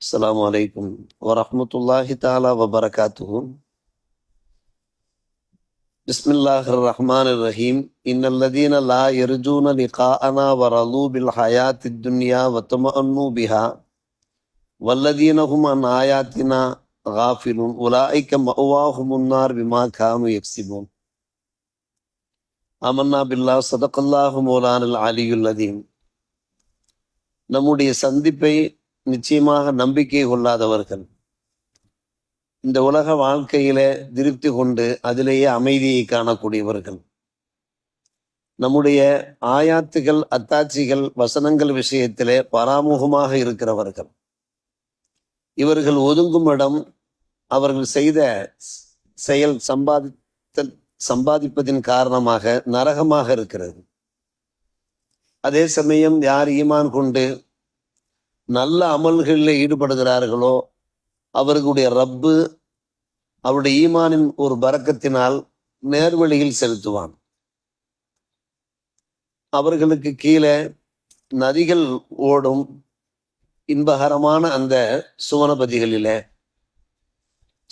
السلام عليكم ورحمة الله تعالى وبركاته بسم الله الرحمن الرحيم إن الذين لا يرجون لقاءنا ورضوا بالحياة الدنيا وطمأنوا بها والذين هم عن آياتنا غافلون أولئك مأواهم النار بما كانوا يكسبون آمنا بالله صدق الله مولانا العلي العظيم நம்முடைய சந்திப்பை நிச்சயமாக நம்பிக்கை கொள்ளாதவர்கள். இந்த உலக வாழ்க்கையில திருப்தி கொண்டு அதிலேயே அமைதியை காணக்கூடியவர்கள். நம்முடைய ஆயாத்துகள் அத்தாட்சிகள் வசனங்கள் விஷயத்திலே பராமுகமாக இருக்கிறவர்கள். இவர்கள் ஒதுங்கும் இடம் அவர்கள் செய்த செயல் சம்பாதித்த சம்பாதிப்பதின் காரணமாக நரகமாக இருக்கிறது. அதே சமயம் யார் ஈமான் கொண்டு நல்ல அமல்களில் ஈடுபடுகிறார்களோ அவர்களுடைய ரப்பு அவருடைய ஈமானின் ஒரு பறக்கத்தினால் நேர்வழியில் செலுத்துவான். அவர்களுக்கு கீழே நதிகள் ஓடும் இன்பகரமான அந்த சுவனபதிகளிலே.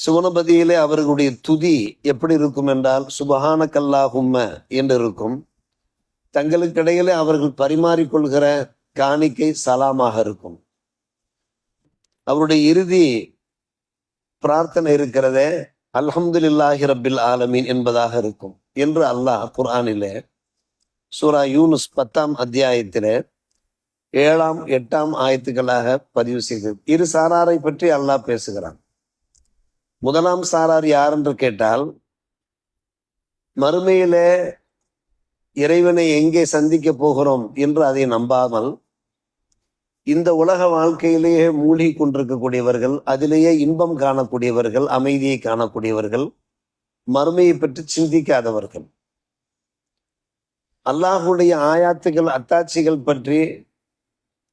சுவனபதியிலே அவர்களுடைய துதி எப்படி இருக்கும் என்றால் சுபஹான கல்லாகும்ம என்று இருக்கும். தங்களுக்கிடையிலே அவர்கள் பரிமாறிக்கொள்கிற காணிக்கை சலாமாக இருக்கும். அவருடைய இறுதி பிரார்த்தனை இருக்கிறதே அல்ஹம்துலில்லாஹி ரபில் ஆலமீன் என்பதாக இருக்கும் என்று அல்லாஹ் குர்ஆனிலே சூரா யூனுஸ் பத்தாம் அத்தியாயத்திலே ஏழாம் எட்டாம் ஆயத்துக்களாக பதிவு செய்தது இரு சாராரை பற்றி அல்லாஹ் பேசுகிறான். முதலாம் சாரார் யார் என்று கேட்டால் மறுமையிலே இறைவனை எங்கே சந்திக்க போகிறோம் என்று அதை நம்பாமல் இந்த உலக வாழ்க்கையிலேயே மூழ்கி கொண்டிருக்கக்கூடியவர்கள் அதிலேயே இன்பம் காணக்கூடியவர்கள் அமைதியை காணக்கூடியவர்கள் மறுமையை பற்றி சிந்திக்காதவர்கள். அல்லாஹுடைய ஆயாத்துகள் அத்தாட்சிகள் பற்றி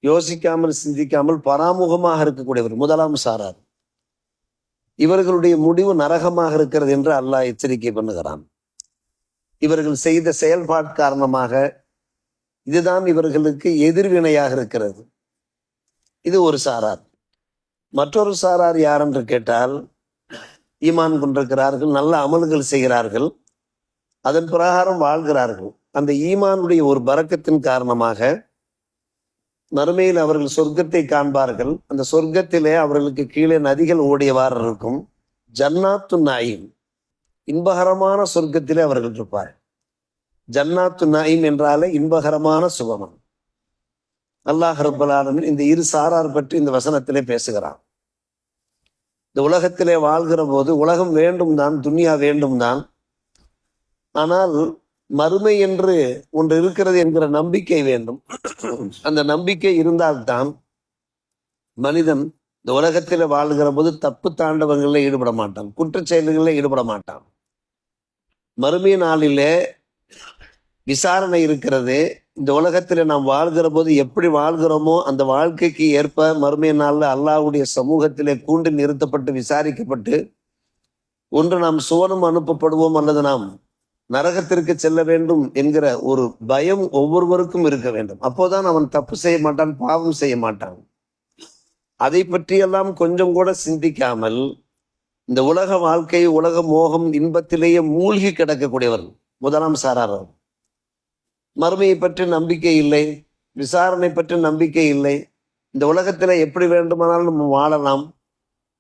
யோசிக்காமல் சிந்திக்காமல் பராமுகமாக இருக்கக்கூடியவர் முதலாம் சாரார். இவர்களுடைய முடிவு நரகமாக இருக்கிறது என்று அல்லாஹ் எச்சரிக்கை பண்ணுகிறான். இவர்கள் செய்த செயல்பாடு காரணமாக இதுதான் இவர்களுக்கு எதிர்வினையாக இருக்கிறது. இது ஒரு சாரார். மற்றொரு சாரார் யார் என்று கேட்டால் ஈமான் கொண்டிருக்கிறார்கள் நல்ல அமல்கள் செய்கிறார்கள் அதன் பிரகாரம் வாழ்கிறார்கள். அந்த ஈமானுடைய ஒரு பறக்கத்தின் காரணமாக மறுமையில் அவர்கள் சொர்க்கத்தை காண்பார்கள். அந்த சொர்க்கத்திலே அவர்களுக்கு கீழே நதிகள் ஓடியவாறு இருக்கும். ஜன்னாத்து நாயின். இன்பகரமான சொர்க்கத்திலே அவர்கள் இருப்பார் ஜன்னாத்து நாயின் என்றாலே இன்பகரமான சுகமம். அல்லாஹ் ரப்பலாலமின் இந்த இரு சாரார் பற்றி இந்த வசனத்திலே பேசுகிறான். இந்த உலகத்திலே வாழ்கிற போது உலகம் வேண்டும் தான் துன்யா வேண்டும் தான். ஆனால் மறுமை என்று ஒன்று இருக்கிறது என்கிற நம்பிக்கை வேண்டும். அந்த நம்பிக்கை இருந்தால்தான் மனிதன் இந்த உலகத்தில் வாழ்கிற போது தப்பு தாண்டவங்களில் ஈடுபட மாட்டான் குற்ற செயல்களில் ஈடுபட மாட்டான். மறுமை நாளிலே விசாரணை இருக்கிறது. இந்த உலகத்தில் நாம் வாழ்கிற போது எப்படி வாழ்கிறோமோ அந்த வாழ்க்கைக்கு ஏற்ப மறுமை நாளில் அல்லாஹ்வுடைய சமூகத்திலே கூண்டு நிறுத்தப்பட்டு விசாரிக்கப்பட்டு ஒன்று நாம் சுவனம் அனுப்பப்படுவோம் அல்லது நாம் நரகத்திற்கு செல்ல வேண்டும் என்கிற ஒரு பயம் ஒவ்வொருவருக்கும் இருக்க வேண்டும். அப்போதான் அவன் தப்பு செய்ய மாட்டான் பாவம் செய்ய மாட்டான். அதை பற்றியெல்லாம் கொஞ்சம் கூட சிந்திக்காமல் இந்த உலக வாழ்க்கை உலக மோகம் இன்பத்திலேயே மூழ்கி கிடக்கக்கூடியவர்கள் முதலாம் சாரார் மறுமையை பற்றி நம்பிக்கை இல்லை விசாரணை பற்றி நம்பிக்கை இல்லை. இந்த உலகத்தில் எப்படி வேண்டுமானாலும் நம்ம வாழலாம்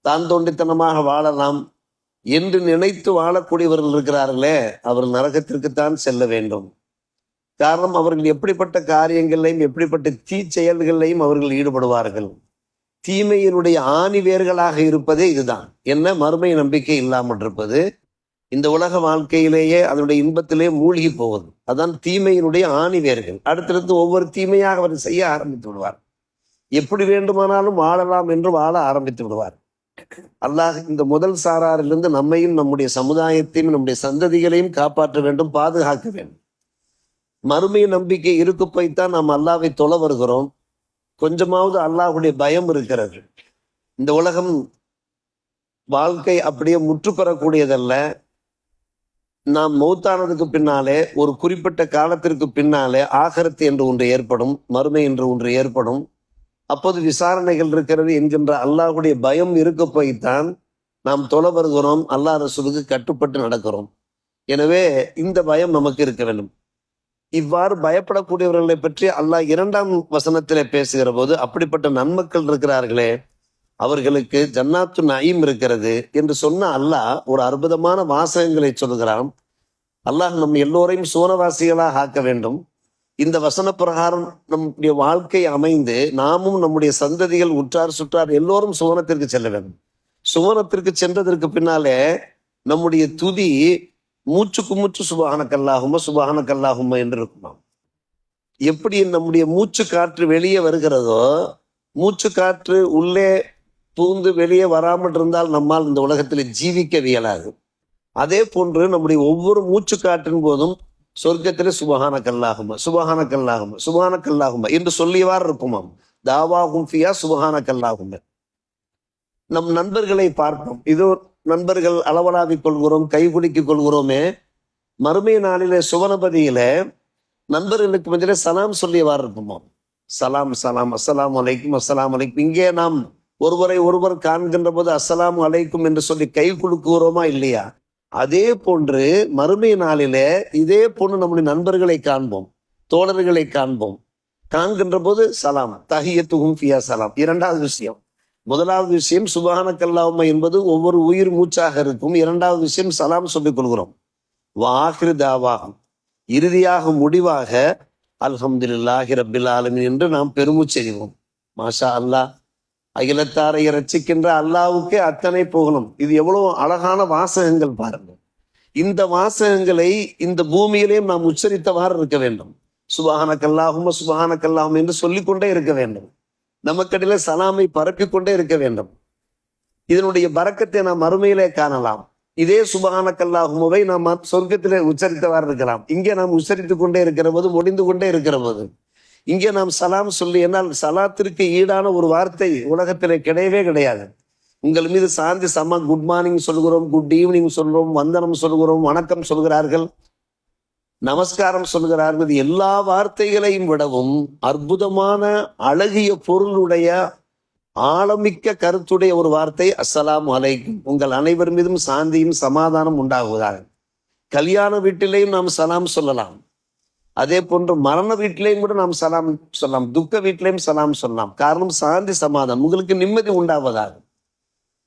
தான் தோண்டித்தனமாக வாழலாம் என்று நினைத்து வாழக்கூடியவர்கள் இருக்கிறார்களே அவர் நரகத்திற்குத்தான் செல்ல வேண்டும். காரணம் அவர்கள் எப்படிப்பட்ட காரியங்களையும் எப்படிப்பட்ட தீ செயல்களையும் அவர்கள் ஈடுபடுவார்கள். தீமையினுடைய ஆணி வேர்களாக இருப்பதே இதுதான். என்ன? மறுமை நம்பிக்கை இல்லாமல் இருப்பது. இந்த உலக வாழ்க்கையிலேயே அதனுடைய இன்பத்திலே மூழ்கி போவது. அதான் தீமையினுடைய ஆணி வேர்கள் அடுத்தடுத்து ஒவ்வொரு தீமையாக அவர் செய்ய ஆரம்பித்து விடுவார். எப்படி வேண்டுமானாலும் வாழலாம் என்று வாழ ஆரம்பித்து விடுவார். அல்லாஹ் இந்த முதல் சாராரிலிருந்து நம்மையும் நம்முடைய சமுதாயத்தையும் நம்முடைய சந்ததிகளையும் காப்பாற்ற வேண்டும் பாதுகாக்க வேண்டும். மறுமை நம்பிக்கை இருக்கு போய்த்தான் நாம் அல்லாவை தொலை வருகிறோம். கொஞ்சமாவது அல்லாஹுடைய பயம் இருக்கிறது. இந்த உலகம் வாழ்க்கை அப்படியே முற்று பெறக்கூடியதல்ல நாம் மௌத்தானதுக்கு பின்னாலே ஒரு குறிப்பிட்ட காலத்திற்கு பின்னாலே ஆகரத்து என்று ஒன்று ஏற்படும் மறுமை என்று ஒன்று ஏற்படும். அப்போது விசாரணைகள் இருக்கிறது என்கின்ற அல்லாஹுடைய பயம் இருக்க போய்த்தான் நாம் தொலை வருகிறோம் அல்லாஹ் ரசூலுக்கு கட்டுப்பட்டு நடக்கிறோம். எனவே இந்த பயம் நமக்கு இருக்க வேண்டும். இவ்வாறு பயப்படக்கூடியவர்களை பற்றி அல்லாஹ் இரண்டாம் வசனத்திலே பேசுகிற போது அப்படிப்பட்ட நன்மக்கள் இருக்கிறார்களே அவர்களுக்கு ஜன்னாத்து நயீம் இருக்கிறது என்று சொன்ன அல்லாஹ் ஒரு அற்புதமான வாசகங்களை சொல்கிறான். அல்லாஹ் நம் எல்லோரையும் சோனவாசிகளாக ஆக்க வேண்டும். இந்த வசன பிரகாரம் நம்முடைய வாழ்க்கை அமைந்து நாமும் நம்முடைய சந்ததிகள் உற்றார் சுற்றார் எல்லோரும் சுவனத்திற்கு செல்ல வேண்டும். சுவனத்திற்கு சென்றதற்கு பின்னாலே நம்முடைய துதி மூச்சுக்கு மூச்சு சுபகான கல்லாகும சுபகான கல்லாகுமா என்று இருக்குமாம். எப்படி நம்முடைய மூச்சு காற்று வெளியே வருகிறதோ மூச்சு காற்று உள்ளே பூந்து வெளியே வராமல் இருந்தால் நம்மால் இந்த உலகத்தில் ஜீவிக்க இயலாது. அதே போன்று நம்முடைய ஒவ்வொரு மூச்சு காற்றின் போதும் சொர்க்கத்தில் சுபகான கல்லாகுமா சுபகான கல்லாகும சுபகான கல்லாகுமா என்று சொல்லியவாறு இருப்போமாம் தாவாகும் ஃபியா சுபகான கல்லாகும நம் நண்பர்களை பார்ப்போம். இதோ நண்பர்கள் அளவலாவிக் கொள்கிறோம் கைகுலுக்கிக் கொள்கிறோமே. மறுமை நாளிலே சுவனபதியில நண்பர்களுக்கு மஞ்சளே சலாம் சொல்லியவாறு இருப்போம் சலாம் சலாம் அஸ்லாம் அலைக்கும் அஸ்லாம் அலைக்கும். இங்கே நாம் ஒருவரை ஒருவர் காண்கின்ற போது அஸ்லாம் அலைக்கும் என்று சொல்லி கை குலுக்குகிறோமா இல்லையா? அதே போன்று மறுமை நாளிலே இதே போன்று நம்முடைய நண்பர்களை காண்போம் தோழர்களை காண்போம். காண்கின்ற போது சலாம் தஹியத்துகும் ஃபியா சலாம். இரண்டாவது விஷயம் முதலாவது விஷயம் சுபஹான கல்லாமா என்பது ஒவ்வொரு உயிர் மூச்சாக இருக்கும். இரண்டாவது விஷயம் சலாம் சொல்லிக் கொள்கிறோம். வாஹிரு தாவாகம் இறுதியாக முடிவாக அல்ஹம்துல்லாஹி ரபில் ஆலமின் என்று நாம் பெருமுச்செய்வோம் மாஷா அல்லாஹ் அகிலத்தாரை ரச்சிக்கின்ற அல்லாவுக்கே அத்தனை புகழும். இது எவ்வளவு அழகான வாசகங்கள் பாருங்கள் இந்த வாசகங்களை இந்த பூமியிலேயும் நாம் உச்சரித்தவாறு இருக்க வேண்டும். சுபஹான கல்லாகும சுபஹான கல்லாகும் என்று சொல்லிக்கொண்டே இருக்க வேண்டும். நமக்கடையில் சலாமை பரப்பிக்கொண்டே இருக்க வேண்டும். இதனுடைய பறக்கத்தை நாம் அருமையிலே காணலாம். இதே சுபஹான நாம் சொர்க்கத்திலே உச்சரித்தவாறு இருக்கலாம் இங்கே நாம் உச்சரித்து கொண்டே இருக்கிற போது முடிந்து கொண்டே இருக்கிற போது. இங்கே நாம் சலாம் சொல்லி என்னால் சலாத்திற்கு ஈடான ஒரு வார்த்தை உலகத்திலே கிடையவே கிடையாது. உங்கள் மீது சாந்தி சம்மா குட் மார்னிங் சொல்கிறோம் குட் ஈவினிங் சொல்கிறோம் வந்தனம் சொல்கிறோம் வணக்கம் சொல்கிறார்கள். நமஸ்காரம் சொல்கிறார்கள் எல்லா வார்த்தைகளையும் விடவும் அற்புதமான அழகிய பொருளுடைய ஆழமிக்க கருத்துடைய ஒரு வார்த்தை அஸ்ஸலாம் அலைக்கும். உங்கள் அனைவர் மீதும் சாந்தியும் சமாதானம் உண்டாகுவதாக. கல்யாண வீட்டிலையும் நாம் சலாம் சொல்லலாம். அதே போன்று மரண வீட்டிலையும் கூட நாம் சலாம் சொல்லலாம். துக்க வீட்டிலையும் சலாம் சொல்லலாம். காரணம் சாந்தி சமாதானம். உங்களுக்கு நிம்மதி உண்டாவதாக.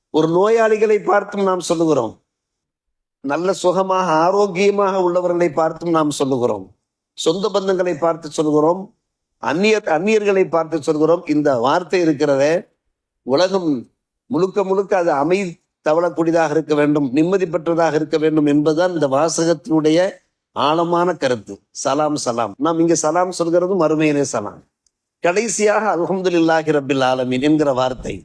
ஒரு நோயாளிகளை பார்த்தும் நாம் சொல்லுகிறோம். நல்ல சுகமாக ஆரோக்கியமாக உள்ளவர்களை பார்த்தும் நாம் சொல்லுகிறோம். சொந்த பந்தங்களை பார்த்து சொல்கிறோம் அந்நியர் அந்நியர்களை பார்த்து சொல்கிறோம் இந்த வார்த்தை இருக்கிறத உலகம் முழுக்க முழுக்க அது அமை தவழக்கூடியதாக இருக்க வேண்டும் நிம்மதி பெற்றதாக இருக்க வேண்டும் என்பதுதான் இந்த வாசகத்தினுடைய ஆழமான கருத்து. சலாம் சலாம். நாம் இங்க சலாம் சொல்கிறது மறுமையிலே சலாம். கடைசியாக அல்ஹம்துலில்லாஹி ரபில் ஆலமின் என்கிற வார்த்தை.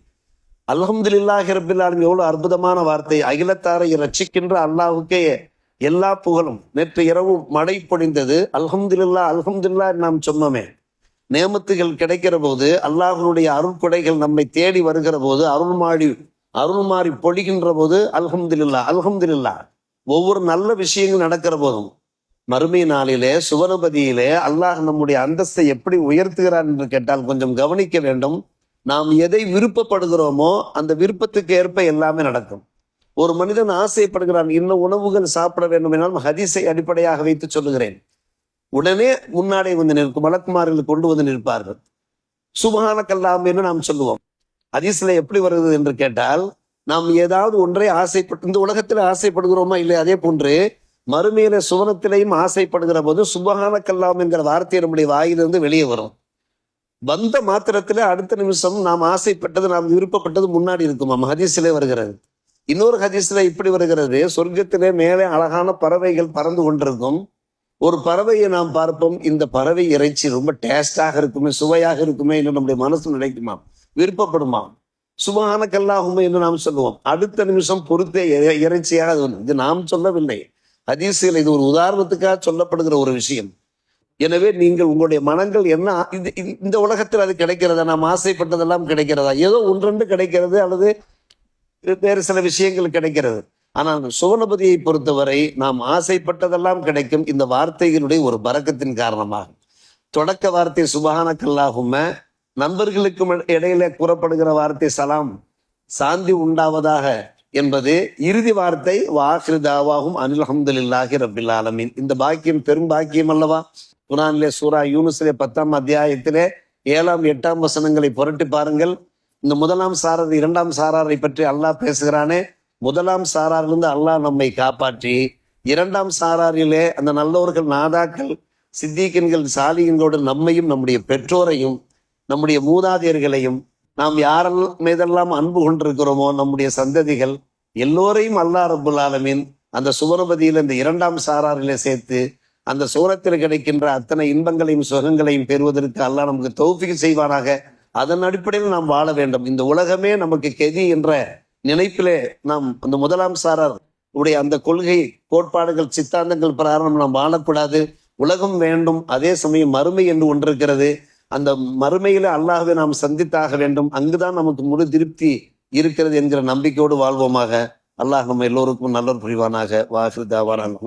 அல்ஹம்துலில்லாஹி ரப்பில் எவ்வளவு அற்புதமான வார்த்தை. அகிலத்தாரை ரட்சிக்கின்ற அல்லாஹுக்கே எல்லா புகழும். நேற்று இரவு மழை பொழிந்தது. அல்ஹம்துல்லா அல்ஹம்துல்லா நாம் சொன்னோமே. நேமத்துகள் கிடைக்கிற போது அல்லாஹனுடைய அருள்கொடைகள் நம்மை தேடி வருகிற போது அருள்மாடி அருள்மாறி பொழிகின்ற போது அல்ஹம்துலில்லா அல்ஹம்துல்லா ஒவ்வொரு நல்ல விஷயங்கள் நடக்கிற போதும் மறுமை நாளிலே சுவனபதியிலே அல்லாஹ் நம்முடைய அந்தஸ்தை எப்படி உயர்த்துகிறான் என்று கேட்டால் கொஞ்சம் கவனிக்க வேண்டும். நாம் எதை விருப்பப்படுகிறோமோ அந்த விருப்பத்துக்கு ஏற்ப எல்லாமே நடக்கும். ஒரு மனிதன் ஆசைப்படுகிறான் இன்னும் உணவுகள் சாப்பிட வேண்டும் என்றாலும் ஹதீஸை அடிப்படையாக வைத்து சொல்லுகிறேன். உடனே முன்னாடி வந்து நிற்கும் வழக்குமார்கள் கொண்டு வந்து நிற்பார்கள். சுபகான கல்லாம் என்று நாம் சொல்லுவோம். ஹதீஸ்ல எப்படி வருகிறது என்று கேட்டால் நாம் ஏதாவது ஒன்றை ஆசைப்பட்டு இந்த உலகத்தில் ஆசைப்படுகிறோமா இல்லை அதே போன்று மறுமையில சுவனத்திலையும் ஆசைப்படுகிற போது சுபகான கல்லாம் என்கிற வார்த்தை நம்முடைய வாயிலிருந்து வெளியே வரும். வந்த மாத்திரத்துல அடுத்த நிமிஷம் நாம் ஆசைப்பட்டது நாம் விருப்பப்பட்டது முன்னாடி இருக்குமாம். ஹதீஸிலே வருகிறது. இன்னொரு ஹதீஸ்ல இப்படி வருகிறது. சொர்க்கத்திலே மேலே அழகான பறவைகள் பறந்து கொண்டிருக்கும். ஒரு பறவையை நாம் பார்ப்போம். இந்த பறவை இறைச்சி ரொம்ப டேஸ்டாக இருக்குமே சுவையாக இருக்குமே என்று நம்முடைய மனசு நினைக்குமாம். விருப்பப்படுமாம். சுபகான கல்லாகுமே என்று நாம் சொல்லுவோம். அடுத்த நிமிஷம் பொறுத்தே இறைச்சியாக அது இது நாம் சொல்லவில்லை. ஹதீஸில் இது ஒரு உதாரணத்துக்காக சொல்லப்படுகிற ஒரு விஷயம். எனவே நீங்கள் உங்களுடைய மனங்கள் என்ன இது இந்த உலகத்தில் அது கிடைக்கிறதா? நாம் ஆசைப்பட்டதெல்லாம் கிடைக்கிறதா? ஏதோ ஒன்றெண்டு கிடைக்கிறது அல்லது வேறு சில விஷயங்கள் கிடைக்கிறது. ஆனால் சுவனபதியை பொறுத்தவரை நாம் ஆசைப்பட்டதெல்லாம் கிடைக்கும் இந்த வார்த்தைகளுடைய ஒரு பறக்கத்தின் காரணமாக. தொடக்க வார்த்தை சுபஹான நண்பர்களுக்கும் இடையில கூறப்படுகிற வார்த்தை சலாம் சாந்தி உண்டாவதாக என்பது இறுதி வார்த்தை வாஹிருதாவாகும் அனில் அஹமதுல்லாஹி ரபில் ஆலமின் இந்த பாக்கியம் பெரும் பாக்கியம் அல்லவா? குரான்லே சூரா யூனுஸ்லே பத்தாம் அத்தியாயத்திலே ஏழாம் எட்டாம் வசனங்களை புரட்டி பாருங்கள். இந்த முதலாம் சாரார் இரண்டாம் சாராரை பற்றி அல்லாஹ் பேசுகிறானே. முதலாம் சாராரிலிருந்து அல்லாஹ் நம்மை காப்பாற்றி இரண்டாம் சாராரிலே அந்த நல்லவர்கள் நாதாக்கள் சித்திகன்கள் சாலியங்களோடு நம்மையும் நம்முடைய பெற்றோரையும் நம்முடைய மூதாதையர்களையும் நாம் யாரெல்லாம் மீதெல்லாம் அன்பு கொண்டிருக்கிறோமோ நம்முடைய சந்ததிகள் எல்லோரையும் அல்லாஹ் ரபுல் ஆலமின் அந்த சுவரபதியில் இந்த இரண்டாம் சாராரிலே சேர்த்து அந்த சூரத்தில் கிடைக்கின்ற அத்தனை இன்பங்களையும் சுகங்களையும் பெறுவதற்கு அல்லாஹ் நமக்கு தௌஃபிக் செய்வானாக. அதன் அடிப்படையில் நாம் வாழ வேண்டும். இந்த உலகமே நமக்கு கெதி என்ற நினைப்பிலே நாம் அந்த முதலாம் சாரார் உடைய அந்த கொள்கை கோட்பாடுகள் சித்தாந்தங்கள் பிரகாரம் நாம் வாழக்கூடாது. உலகம் வேண்டும் அதே சமயம் மறுமை என்று ஒன்று இருக்கிறது. அந்த மறுமையில அல்லாஹ்வை நாம் சந்தித்தாக வேண்டும். அங்குதான் நமக்கு முழு திருப்தி இருக்கிறது என்கிற நம்பிக்கையோடு வாழ்வோமாக. அல்லாஹ் நம்ம எல்லோருக்கும் நல்ல புரிவானாக. வாசு தாவான்